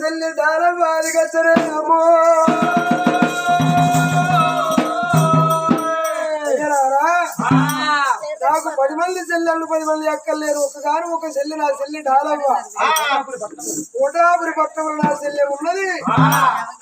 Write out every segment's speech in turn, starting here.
చెల్లి డాలం వారి నాకు పది మంది చెల్లెళ్ళు పది మంది ఎక్కర్లేరు ఒక గారు ఒక చెల్లి నా చెల్లి డాలవ్వ. కోటాపురి పట్టణంలో నా చెల్లె ఉన్నది.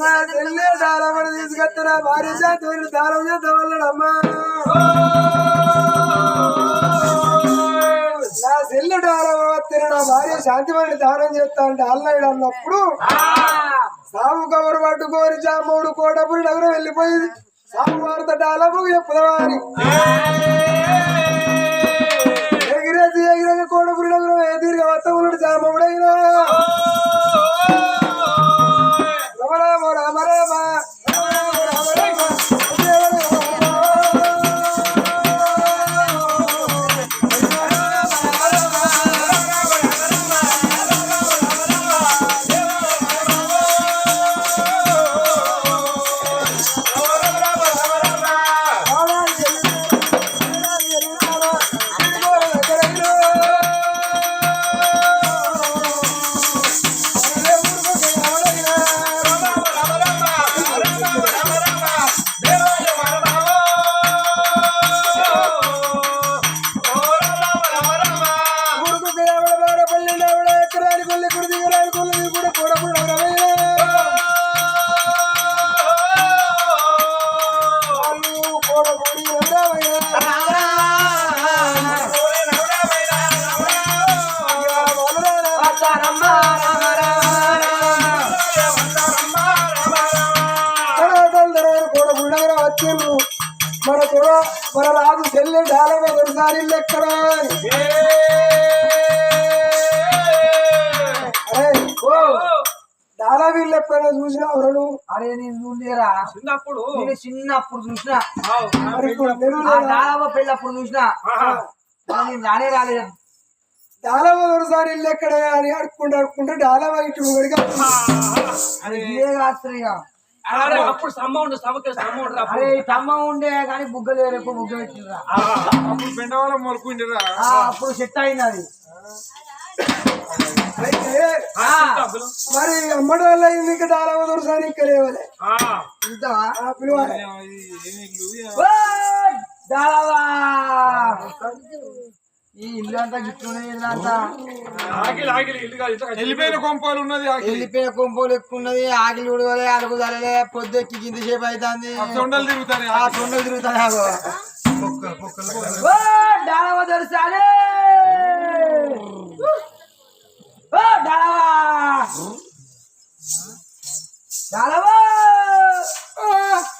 నా చెల్లె డాలవ్వని తీసుకొస్తే నా భార్య చేత దానం చేద్దాం వల్లడమ్మా నా చెల్లి డాలవ్వ వస్తే నా భార్య శాంతిమణి దానం చేస్తా అంటే అల్లయ్య అన్నప్పుడు సాగు కవర్ పట్టుకోరి జామూడు కోటపురి నగరం వెళ్ళిపోయింది. సాగు వార్త డాలవ్వకు చెప్పుదామని మన రాజు చెల్లె డాలవ ఒకసారి ఎక్కడ డాలా వీళ్ళు ఎప్పుడైనా చూసినా ఎవరు అరే నేను చూడలేరా? చిన్నప్పుడు. నేను చిన్నప్పుడు చూసిన. మరి ఇప్పుడు ఆ నెల్లూరు నాగమ్మ పెళ్ళి అప్పుడు చూసిన నేను రానే రాలేదు. డాలవ ఒకసారి ఇల్లు ఎక్కడ అని అడుక్కుంటూ అడుక్కుంటూ డాలవ ఇటు అది ఇదే ఇక. అరే అప్పుడు స్తంభం ఉండు స్తంభకి స్తంభం ఉండు అరే ఈ తమ్మ ఉండే కానీ బుగ్గలు రేపు బుగ్గ అప్పుడు సెట్ అయింది అది అయితే మరి అమ్మడి వల్ల ఇంకా డాలవ ఒకసారి ఇక్కడ లేవలే? పిలవాలి. దాదావా ఈ ఇల్లు అంతా కాదు వెళ్ళిపోయిన కొంపాలు ఉన్నది ఆకి. వెళ్ళిపోయిన కొంపోలు ఎక్కువ ఉన్నది ఆకలి ఉడవలే అలుగు తలలే పొద్దుకి గింత సేపు అవుతుంది తొండలు తిరుగుతారు ఆ తొండలు తిరుగుతాయి దొరసాలే! ఓ దానవా దానవా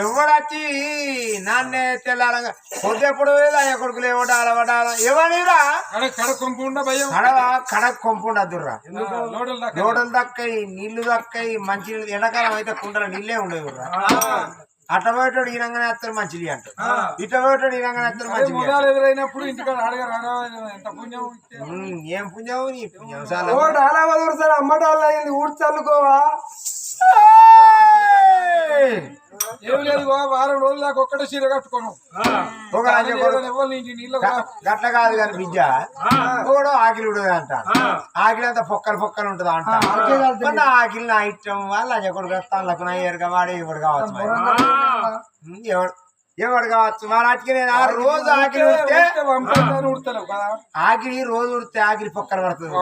ఎవడొచ్చి నాన్నే తెల్లారంగా? పొద్దుప్పుడు అయ్య కొడుకులు ఎవడాల వడాల ఎవరిరా కడ కడ కొంపు ఉండ భయం. కడ కడ లోడలు దాకా లోడలు దక్కయి నీళ్ళు దక్కయి మంచి ఎండాకాలం అయితే కుండల నీళ్ళే ఉండేవి అట్ట పోయేటోడు ఈనంగానే వస్తారు మంచిది అంటారు ఇట్ట పోయేటోడు ఈనంగానే వస్తారు మంచిది ఎదురైనప్పుడు ఇంటికాడ ఏం పుణ్యం నీ పుణ్యం చాలా వల్ల అయింది ఊడి చల్లుకోవా ఏం లేదు వారం రోజులు దాకా ఒక్కటే చీర కట్టుకోను. గట్ల కాదు కానీ కూడా ఆకిలి ఉండదు అంట. ఆకిలి అంతా పొక్కలు పొక్కలు ఉంటది అంట. మొన్న ఆకిలి నా ఇష్టం వాళ్ళ కొడుకు వస్తాను నా ఏరుగా వాడే ఎవడు కావచ్చు ఎవడు ఎవడు కావచ్చు? మరి అటుకి నేను ఆ రోజు ఆకిలి ఉడితే ఆకిలి రోజు ఉడితే ఆకిలి పొక్కలు పడుతుంది.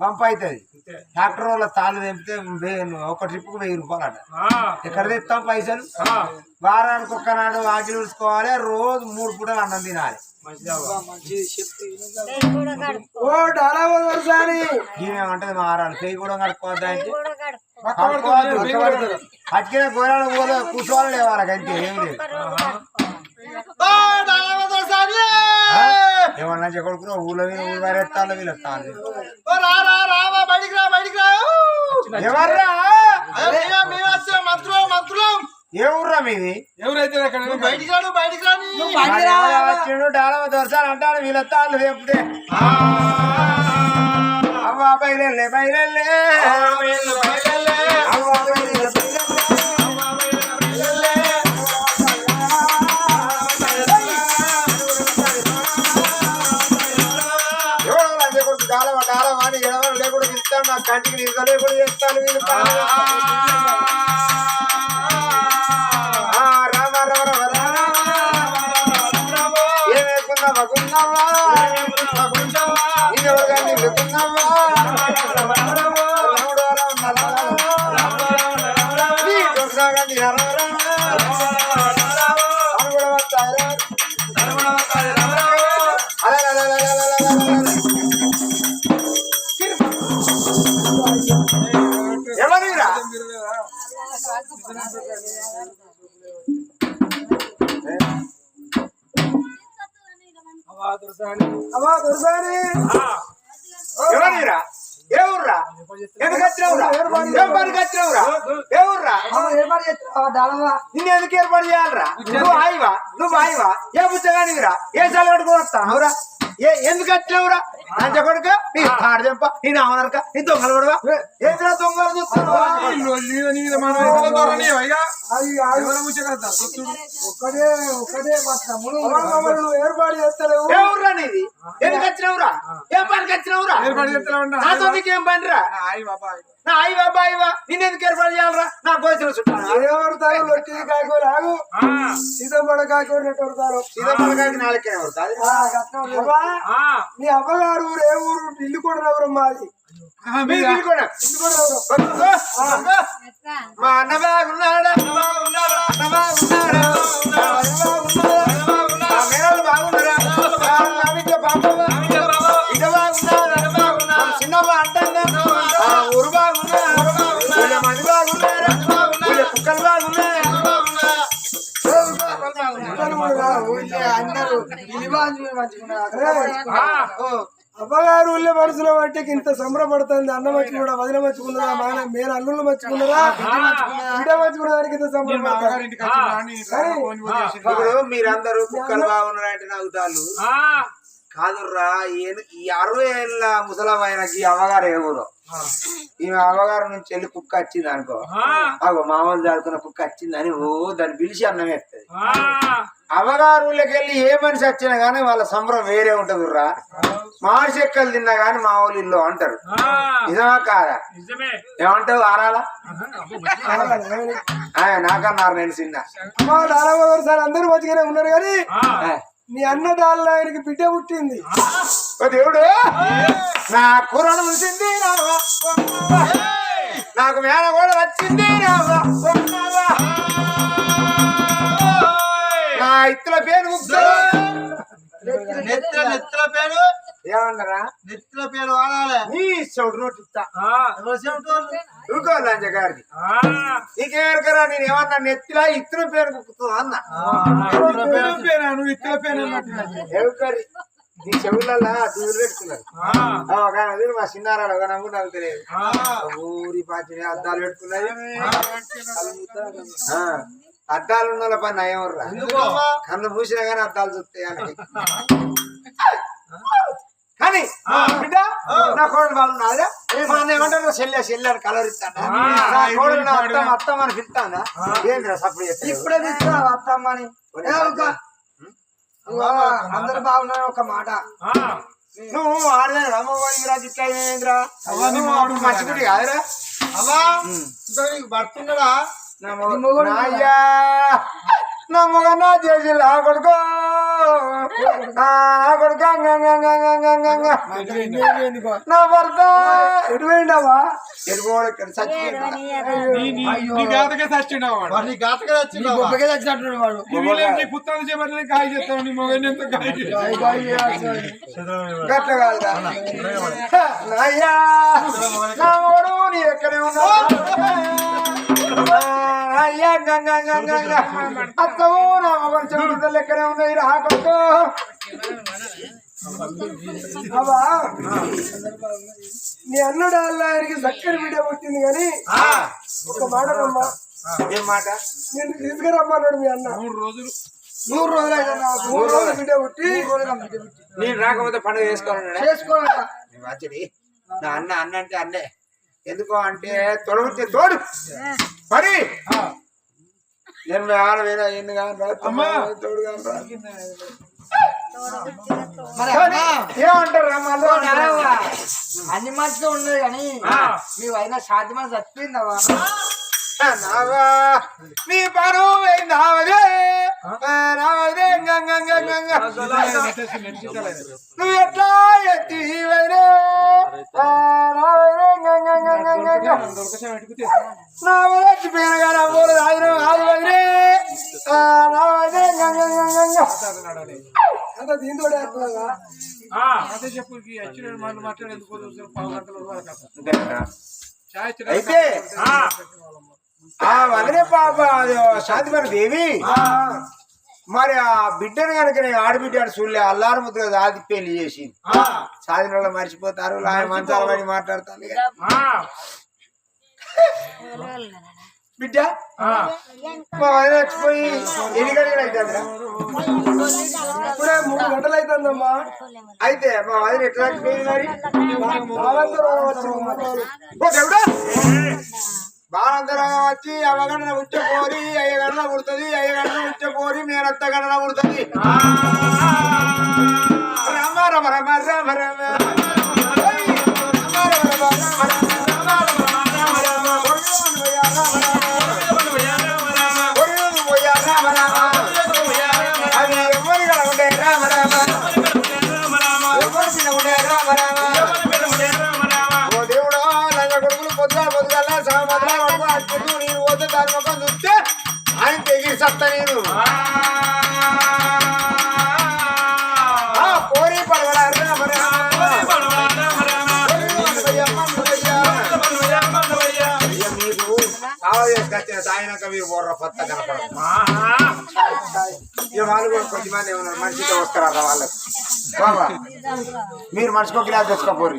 పంప అవుతుంది. ట్రాక్టర్ వాళ్ళ తాళ్ళు తెంపితే వెయ్యి- ఒక ట్రిప్కు వెయ్యి రూపాయలు అట. ఆ, ఎక్కడ తెస్తాం పైసలు? ఆ. వారానికి ఒక్కనాడు ఆకిలి ఉడుచుకోవాలి రోజు మూడు పూటలు అన్నం తినాలి. ఓ ఒకసారి ఈమెమంటది మారాలి పెయ్యి కూడా కడుక్కోవద్దా అంటే. పక్క పడుతుంది అట్కిన గోరాలు పోలే కూర్చోవాలి లేవాలి అంతే ఏం లేదు. ఏమన్నా చెకొడుకున్నా ఊళ్ళో ఊరు వారెత్తాలి వీళ్ళు ఎత్తాలి ఎవర్రా? ఏ ఊర్రా మీది? ఎవరైతే అక్కడ వచ్చిండు డాలవ దొరసాలు అంటారు వీళ్ళు ఎత్తాలి రేపుతే అవ్వ బయలెల్లే బయలెల్లే కంటికి నీళ్ళు లేకుండా చేస్తాను వీళ్ళు ఆ, రామ రామ రామ రామ ఏం వేసుకున్నావా కున్నావా నేను ఎవరు కానీ వెతుకున్నావా చేస్తావా నిన్ను ఎందుకు ఏర్పాటు చేయాలరా? నువ్వు హాయివా నువ్వు హాయివా ఏ పుచ్చగానివిరా ఏ చల్ల కట్టుకుని వస్తావురా ఏ ఎందుకు వచ్చినావురా అంత కొడుక నీ తాడదెంప నీ నామనరక నీ దొంగలు కొడవా? ఏంద్రా దొంగలు ఒక్కడే ఒక్కడే మా తమ్ముడు నువ్వు ఏర్పాటు చేస్తలేవు. ఏ ఊర్రా నీది ఎందుకు వచ్చినావురా ఏం పనికి వచ్చినావురా నాతో నీకేం పనిరా? నా ఆయి బాబా ఆయివా నిన్ను ఎందుకు ఏర్పాటు చేయాలరా? నా గోచర చుట్టాను ఏమడతారు లొట్టి కాయకూర ఆగు. సీతమ్మడ కాయకూర నెట్టడతారు సీతమ్మలకాయకి నాలుగే పడుతుంది అవ్వా ఊరు ఏ ఊరు? ఇల్లు కూడా ఎవరు మాది మా అన్న బాగున్నాడా అన్న బాగున్నాడా అన్న బాగున్నాడా మా మేనలు బాగున్నారా మా బిడ్డ పాపవ్వ? బిడ్డ బాగున్నారా? మా చిన్నవ్వ అంటుందా? ఆ ఊరు బాగున్నారా? ఊళ్ళో మంది బాగున్నారా? ఊళ్ళో కుక్కలు బాగున్నారా? అందరూ అవ్వగారు ఊళ్ళో మనసులో బట్టి ఇంత సంబరపడుతుంది అన్న మర్చిపోడా వదిన మర్చుకున్నారా మన మేన అల్లుళ్ళు మర్చుకున్నారా బిడ్డ మర్చుకున్నానికి ఇంత సంబరపడతారు ఇప్పుడు మీరందరూ కుక్కలు బాగున్నారంటే నవ్వుతారు కాదుర్రా ఈయన- ఈ అరవై ఏళ్ళ ముసలమైన ఈ అవ్వగారు ఏ ఊరు? ఈమె అవ్వగారు నుంచి వెళ్ళి కుక్క వచ్చింది అనుకో. అగో మామూలు చదువుకున్న కుక్క వచ్చిందని ఓ దాన్ని పిలిచి అన్నం వేస్తుంది. ఊళ్ళకి వెళ్ళి ఏ మనిషి వచ్చినా గానీ వాళ్ళ సంబరం వేరే ఉంటది రా మామిడి చెక్కలు తిన్నా గానీ మా ఊళ్ళు ఇల్లు అంటారు. నిజమా కాదా? ఏమంటావు ఆరాలా? నాకన్నారు నేను చిన్న. సార్ అందరూ మంచిగానే ఉన్నారు కానీ మీ అన్న డాల ఆయనకి బిడ్డ పుట్టింది. ఓ దేవుడు! నా కూరను ఉంచింది రావా నాకు మేన కూడా వచ్చింది రావా నా ఇత్తుల పేరు ముగ్గురు నెత్తిల నెత్తిల పేరు ఏమన్నారా? నెత్తిల పేరు వాడాలి. నీ నోటి ఇస్తా నీకేమరకరా నేను ఏమన్నా నెత్తిలా ఇత్తుల పేరు ముక్కుతూ అన్నా? నువ్వు ఇత్తల పేరు ఎవరి నీ చెవులలో దూరు పెట్టుకున్నారు. మా చిన్నారాడు ఒక నాకు తెలియదు. ఊరి పాచి అద్దాలు పెట్టుకున్నది ఆ, అద్దాలు ఉన్న పని నయం కన్ను మూసినా కానీ అద్దాలు చూస్తాయి అని కానీ బిడ్డ నా కోడలు మా అన్న ఏమంటారు చెల్లె చెల్లె అని కలర్ ఇస్తాను నా కోడలు నా అత్తం అత్తం అని పిలుస్తానా? ఏంద్రా సప్పుడు ఇప్పుడే తీసుకురా అత్తమ్మని? అందరు బాగున్నారు ఒక మాట. నువ్వు ఆడదా రామవారి రాజు ఇట్లా ఏంద్రా మంచిగుడి కాదురా. నీకు భర్తున్నాడా నా అయ్యా నా మొగ నా చేసి నా కొడుకో నా కొడుక నా భర్త ఎటువైండవా అయ్యా నా నీ ఎక్కడే ఉన్నావు అయ్యా గంగ గంగ గంగ అత్తవు నా అవా అన్నుడు చక్కని బిడ్డ పుట్టింది కానీ ఒక మాట రమ్మా ఏం మాట నేను తీసుకురమ్మన్నాడు మీ అన్న మూడు రోజులు మూడు రోజులు మూడు రోజులు బిడ్డ పుట్టి. నేను రాకపోతే పండుగ చేసుకోవాలన్నాడా? చేసుకోవాలట. నీ మంచిది నా అన్న అన్న అంటే అన్నే. ఎందుకో అంటే తొడగుతే తోడు. మరి ఎనభై ఆరు వేల మరి అమ్మా, ఏమంటారు అన్ని మంచిగా ఉన్నాయి కానీ మీ అయినా సాధ్యమని చచ్చిపోయిందవా నావా నీ పరువు నావదే నావదే గంగ గంగ గంగ నువ్వు ఎట్లా ఎత్తి నావదే గంగ గంగ గంగ నావదే చచ్చిపోయిన కానీ అమ్మోరు రాజు రాజు వైరే నావదే గంగ గంగ గంగ అంత దీంతో అదే చెప్పు ఈ వచ్చిన మాట్లాడేందుకు పావు గంటల అయితే ఆ వదిలే పాప అది శాంతిమణి దేవి. మరి ఆ బిడ్డను కనుక నేను ఆడబిడ్డ చూడలే అల్లారు ముద్దుగా దాది పెళ్ళి చేసి సాధిన వాళ్ళు మర్చిపోతారు లాయ మంచాల పడి మాట్లాడతాను. బిడ్డ మా వదిన ఎన్ని గంటలు అవుతుందిరా ఇప్పుడే మూడు గంటలు అవుతుందమ్మా అయితే మా వదిన ఎట్లా మరి? దేవుడా! బాలంతరం వచ్చి అవగణన ఉచ్చపోరి అయ్యగణన పుడుతుంది అయ్యగణన ఉచ్చపోరి మేనత్త గణన పుడుతుంది రమ రమ రమ రమ రమ. ముఖం చూస్తే ఆయన తెగి సత్త నేను. కావ చేసుకొచ్చిన తాగినాక మీరు బోర్ర పత్త కనపడదు. ఇక వాళ్ళు కూడా కొద్దిమంది ఏమన్నారు మనిషితో వస్తారా వాళ్ళకి? బాబా మీరు మనిషికి ఒక గ్లాస్ తెచ్చుకోపోరు.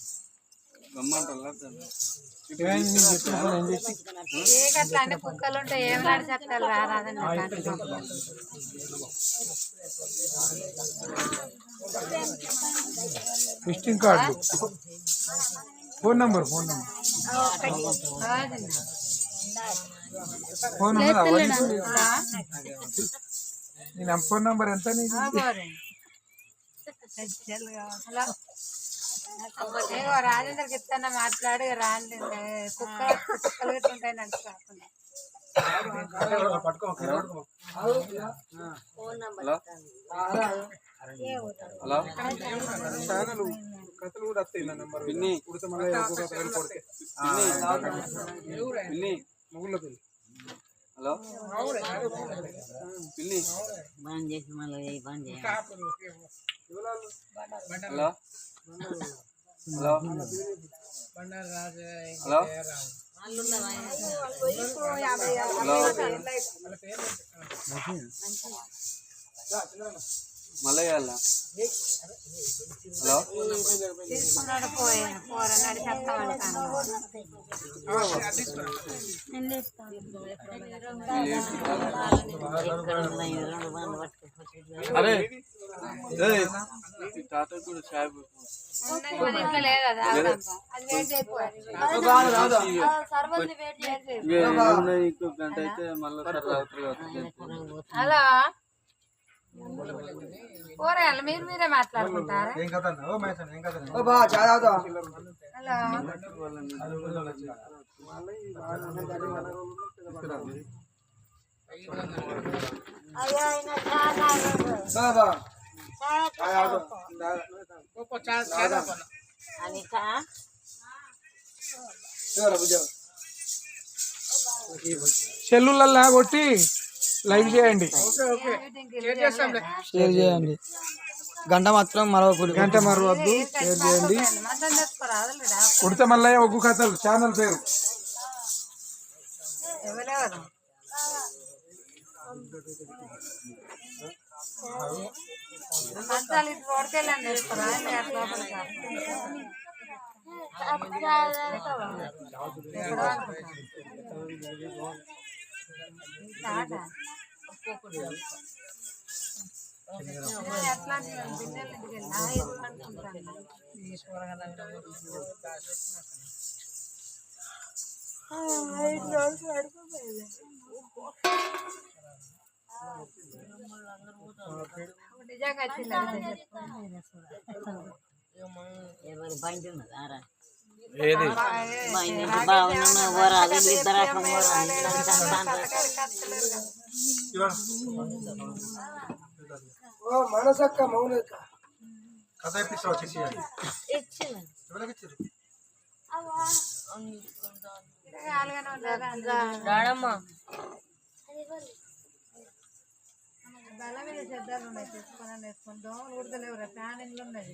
అట్లా అన్ని కుక్కలు ఉంటాయి ఏం నడిచేస్తారు రారాదండి visiting card. Phone number phone number. Phone నేను ఫోన్ నంబర్ ఎంత హలో ఏగో రాజేంద్రకి మాట్లాడు మాట్లాడి రాండి కుక్క కుక్కలు ఉంటాయి కాకుండా కథలు కూడా వస్తాయి నా నంబర్ మళ్ళీ ముగ్గుల హలో పిల్లి హలో చేసి మళ్ళీ హలో మళ్ళీ హలో తీసుకున్నాడు పోయి పోర నడి చెప్తామంటాను అరే తాత కూడా చాయ్ గంట అయితే మళ్ళీ రాత్రి హలో కూరగాయలు మీరు మీరే మాట్లాడుకుంటారా? ఓ బా చాలా అవుతా హలో. బా బా. ఎవరా బుజ్జ సెల్లులల్లా కొట్టి లైవ్ చేయండి. షేర్ చేయండి. గంట మాత్రం మరొకరు గంట మరవద్దు షేర్ చేయండి. కుడితే మళ్ళీ ఒగ్గు కథలు ఛానల్ పేరు. అట్లా లోపలికి రా. ఎక్కడో అనుకుంటా. ఈ తాట. ఏ, అట్లాంటి బిన్నెలు ఇంటికి వెళ్ళి, ఆ, ఇది అనుకుంటాను. ఆ, ఐదు రోజులు పడుకోపోయేది. నిజంగా వచ్చింది అది చెప్పు. ఎవరి బండి ఉన్నది ఆరా ఏది? మనసక్క మౌనక్క కథ ఎపిసోడ్ వచ్చేసి అలాగనే ఉంటుందా? బల్ల మీద చెద్దాలు ఉన్నాయి తెచ్చుకొని వేసుకొని దోమలు ఉడతలేవురా ఫ్యాన్ ఇంట్లో ఉన్నది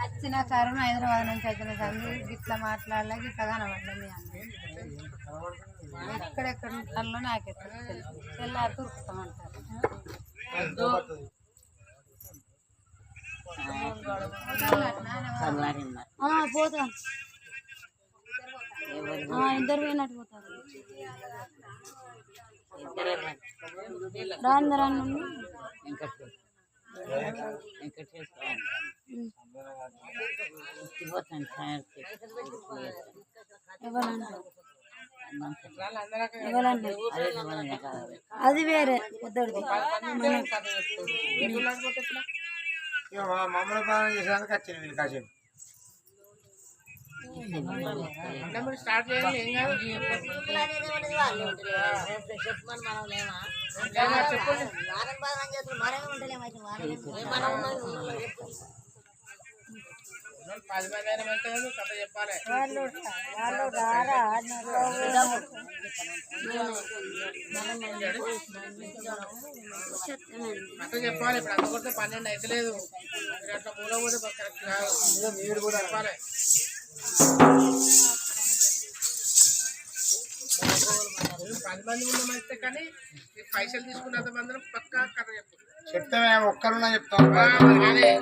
వచ్చిన కరోనా హైదరాబాద్ నుంచి వచ్చిన సంగీ గిట్లా మాట్లాడలే గిట్లా కనబడ్డా మీ అన్న ఎక్కడెక్కడ ఉంటాలో నాకెక్కడ తెలుసు తెల్లారి తురుకుతామంటారు పోతాం. ఇద్దరు పోయినట్టు పోతారు. ఇద్దరే అది వేరే పెద్దోడిది మమ్మల్ని పాలన చేసేందుకు వచ్చింది వీళ్ళు కాసేపు వాళ్ళు వాళ్ళు రారా కథ చెప్పాలి ఇప్పుడు అంత కొడితే పన్నెండు అయితే లేదు మీరు అట్లా మూల పోతే కరెక్ట్ కాదు. మీరు కూడా చెప్పాలి. పది మంది కానీ పైసలు తీసుకున్నంత మంది పక్కా కథ చెప్తే మేము ఒక్కరున్నా చెప్తాం